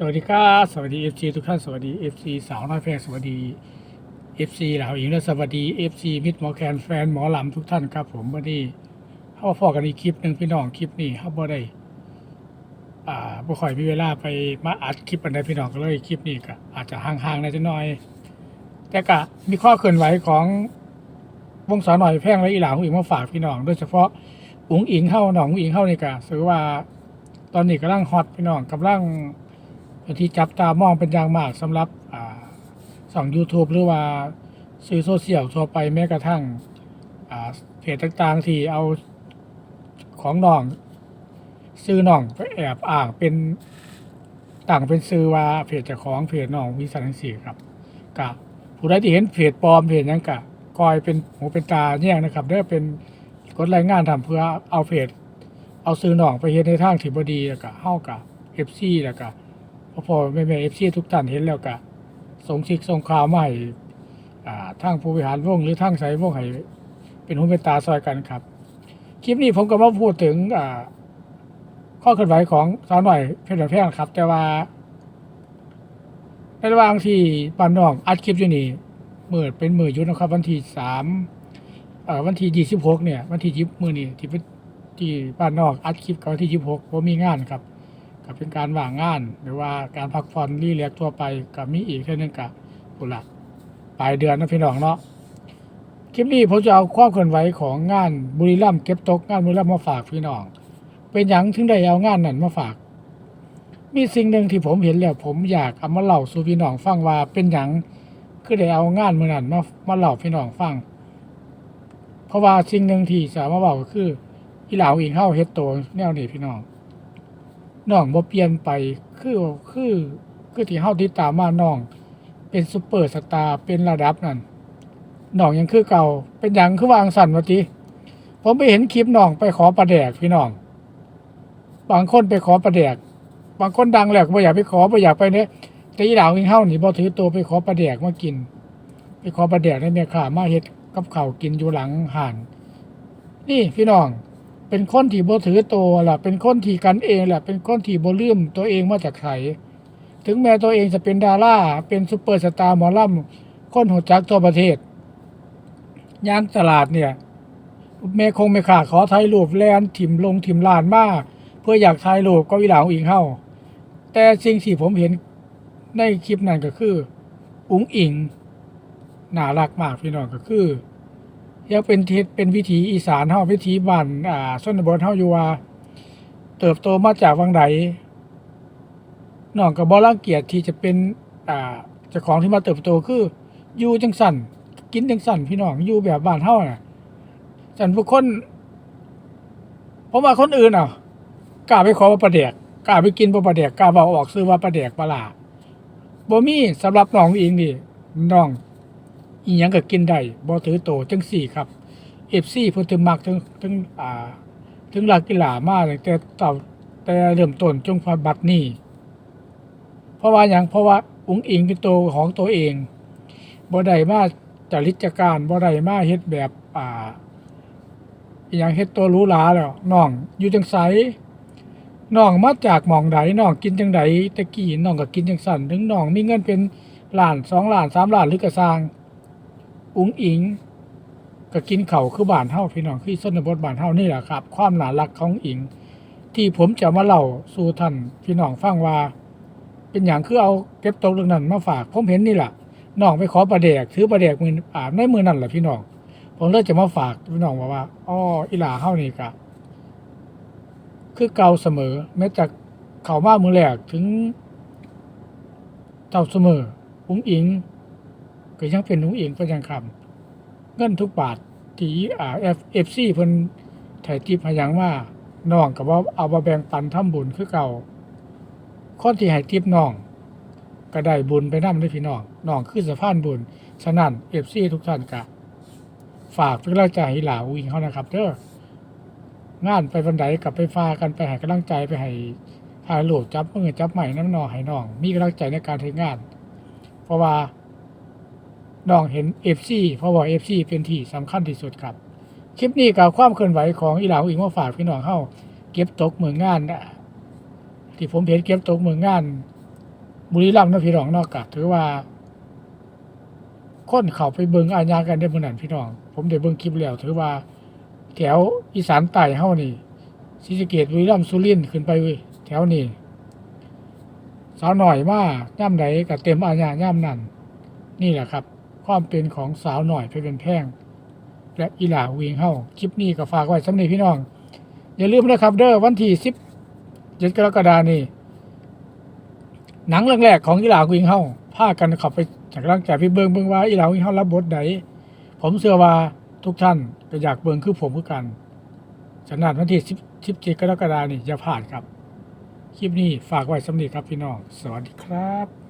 สวัสดีครับสวัสดี FC ทุกท่านสวัสดี FC สาวน้อยแพงสวัสดี FC เหล่าหญิงและสวัสดี FC มิตรหมอแคนแฟนหมอลำทุกท่านครับ ผมวันนี้เขามาพอกันอีกคลิปหนึ่งพี่น้องคลิปนี้เข้าบ่ได้อ่าบ่ค่อยมีเวลาไปมาอัดคลิปอันใดพี่น้องก็เลยคลิปนี้ก็อาจจะห่างๆหน่อยจะน้อย แต่ก็มีข้อเคลื่อนไหวของวงสาวหน่อยแพงและอีหลาของอิงมาฝากพี่น้อง โดยเฉพาะอุ๋งอิงเข้าหนองอุ๋งอิงเข้านี่ก็ถือว่า ตอนนี้กำลังฮอตพี่น้องกำลัง เป็นที่จับตามองเป็นอย่างมากสำหรับอ่าสอง YouTube หรือว่าสื่อโซเชียลทั่วไปแม้กระทั่งเพจต่างๆ ที่เอาของน้อง ซื้อน้องไปแอบอ้างเป็นต่างเป็นซื้อว่าเพจเจ้าของเพจน้องวิสันสีครับกับผู้ใดที่เห็นเพจปลอมเพจนั้นกะกอยเป็นหูเป็นตาเนี่ยนะครับได้เป็นกดรายงานทำเพื่อเอาเพจเอาซื้อน้องไปเฮ็ดในทางที่บ่ดีแล้วก็เฮากับ FC แล้วก็ พอพอแม่แม่เอฟซีทุกท่านเห็นแล้วก็ส่งชิกส่งข่าวมาให้อ่าทางผู้บริหารวงหรือทางสายวงให้เป็นหูเป็นตาซอยกันครับ คลิปนี้ผมก็มาพูดถึงอ่าข้อเคลื่อนไหวของสาวหน่อยเพชรแพงครับ แต่ว่าในระหว่างที่บ้านนอกอัดคลิปอยู่นี่เมื่อเป็นมืออยุทธนะครับ วันที่สามวันที่ยี่สิบหกเนี่ย วันที่ยิบมือนี่ที่ที่บ้านนอกอัดคลิปกับวันที่ยี่สิบหกผมมีงานครับ ก็เป็นการว่างงาน หรือว่าการพักผ่อนรีแลกทั่วไปกับมีอีกแค่นึงกับปุระปลายเดือนนะพี่น้องเนาะคลิปนี้ผมจะเอาความเคลื่อนไหวของงานบุรีรัมย์เก็บตกงานบุรีรัมย์มาฝากพี่น้อง เป็นอย่างถึงได้เอางานนั้นมาฝาก มีสิ่งหนึ่งที่ผมเห็นแล้วผมอยากเอามาเล่าสู่พี่น้องฟังว่าเป็นอย่างคือได้เอางานมือนั้นมามาเล่าพี่น้องฟัง เพราะว่าสิ่งหนึ่งที่สามารถบอกก็คืออีหลาวอิงเข้าเฮ็ดโตวแนวนี้พี่น้อง น้องบ่เปลี่ยนไปคือคือคือที่เฮาติดตามมาน้อง เป็นซุปเปอร์สตาร์เป็นระดับนั้นน้องยังคือเก่า เป็นหยังคือวางสั่นว่าติผมไปเห็นคลิปน้องไปขอประแดกพี่น้อง บางคนไปขอประแดก บางคนดังแล้วก็บ่อยากไปขอบ่อยากไปเนี่ยแต่อีหลาวอิงเฮานี่บ่ถือตัวไปขอประแดกมากิน ไปขอประแดกในแม่ค้ามาเฮ็ดกับข้าวกินอยู่หลังห่าน นี่พี่น้อง เป็นคนที่บ่ถือตัวล่ะ เป็นคนที่กันเองแหละเป็นคนที่บ่ลืมตัวเองมาจากไสถึงแม้ตัวเองจะเป็นดาราเป็นซุปเปอร์สตาร์หมอลำคนหัวจักทั่วประเทศย่างตลาดเนี่ยแม่คงไม่ขาขอถ่ายรูปแลนถิ่มลงถิ่มลานมาก เพื่ออยากถ่ายรูปก็วิลาอุ๋งอิงเฮาแต่สิ่งที่ผมเห็นในคลิปนั้นก็คือ อุ๋งอิงน่ารักมากพี่น้องก็คือ ยังเป็นทิศเป็นวิถีอีสานเฮาวิถีบ้านอ่าชนบทเฮาอยู่ว่าเติบโตมาจากวังใดน้องก็บ่รังเกียจที่จะเป็นอ่าเจ้าของที่มาเติบโตคืออยู่จังสั่นกินจังสั่นพี่น้องอยู่แบบบ้านเฮาน่ะสั่นผู้คนผมว่าคนอื่นอะกล้าไปขอว่าประเดกกล้าไปกินบ่ประเดกกล้าเว้าออกซื้อว่าประเดกปลาร้าบ่มีสำหรับน้องเองนี่น้อง อีหยังก็กินได้บ่ถือโตจังสี่ครับ FC เพิ่นถึงมักถึงถึงอ่าถึงหลักกีฬามาตั้งแต่เต่าแต่เริ่มต้นจงพาบัดนี้เพราะว่าหยังเพราะว่าอุ๋งอิงเป็นตัวของตัวเองบ่ได้มาจริตจการบ่ได้มาเฮ็ดแบบอ่าอหยังเฮ็ดตัวรู้หราแล้วน้องอยู่จังไสน้องมาจากหม่องใดน้องกินจังใดตะกี้น้องก็กินจังสั่นถึงน้องมีเงินเป็นล้านสองล้านสามล้านหรือกระซาง อุ๋งอิงก็กินเข่าคือบานเฮาพี่น้องคือส้นบทบานเฮานี่แหละครับ ความหนารักของอิง ที่ผมจะมาเล่าสู่ท่านพี่น้องฟังว่า เป็นอย่างคือเอาเก็บตกเรื่องนั้นมาฝากผมเห็นนี่แหละน้องไปขอประแดกถือประแดกมืออ่าในมือนั่นแหละพี่น้องผมเลยจะมาฝากพี่น้องว่าว่าอ้ออีหลาเฮานี่กะคือเก่าเสมอ แม้จากเข้ามามือแรกถึงเจ้าเสมออุ้งอิง ก็ยังเป็นอุ้งอิงเป็ยังคำเงินทุกบาทที่อ่า F FC เพิ่นถ่ายทิปให้หยังว่าน้องก็บ่เอามาแบ่งปันทำบุญคือเก่าคนที่ให้ทิปน้อง ก็ได้บุญไปนำด้วยพี่น้องน้องคือสะพานบุญฉะนั้น FC ทุกท่านก็ฝากเป็นกำลังใจให้หลาวิ่งเขานะครับเด้องานไปบันไดกลับไปฟ้ากันไปให้กำลังใจไปให้ถ่ายรูปจับมือจับใหม่น้ำนองให้น้อง มีกำลังใจในการทำงาน เพราะว่า น้องเห็น FC เพราะว่า FC เป็นที่สำคัญที่สุดครับ คลิปนี้กับความเคลื่อนไหวของอีหลาวอีกมาฝากพี่น้องเข้าเก็บตกเมืองงานนะที่ผมเห็นเก็บตกเมืองงาน บุรีรัมย์นะพี่น้องนอกจากถือว่าคนเขาไปเบิงอาญากันได้เมื่อนั้นพี่น้อง ผมได้เบิงคลิปแล้วถือว่าแถวอีสานใต้เฮานี่ศรีสะเกษบุรีรัมย์สุรินทร์ขึ้นไปเว้ยแถวนี้สาวหน่อยมาย่ำใดก็เต็มอาญาย่ำนั่นนี่แหละครับ ความเป็นของสาวหน่อยไปเป็นแพงและอีหลาวิงเฮาคลิปนี้ก็ฝากไว้สำหรับพี่น้อง อย่าลืมนะครับเด้อวันที่สิบเจ็ดกรกฎานี่หนังเรื่องแรกของอีหลาวิงเฮาพากันขับไปจากร่างจากพี่เบิงเบิงว่าอีหลาวิงเฮารับบทใดผมเชื่อว่าทุกท่านก็อยากเบิงคือผมคือกันฉะนั้นวันที่สิบสิบเจ็ดกรกฎานี่อย่าพลาดครับ คลิปนี้ฝากไว้สำหรับครับพี่น้อง สวัสดีครับ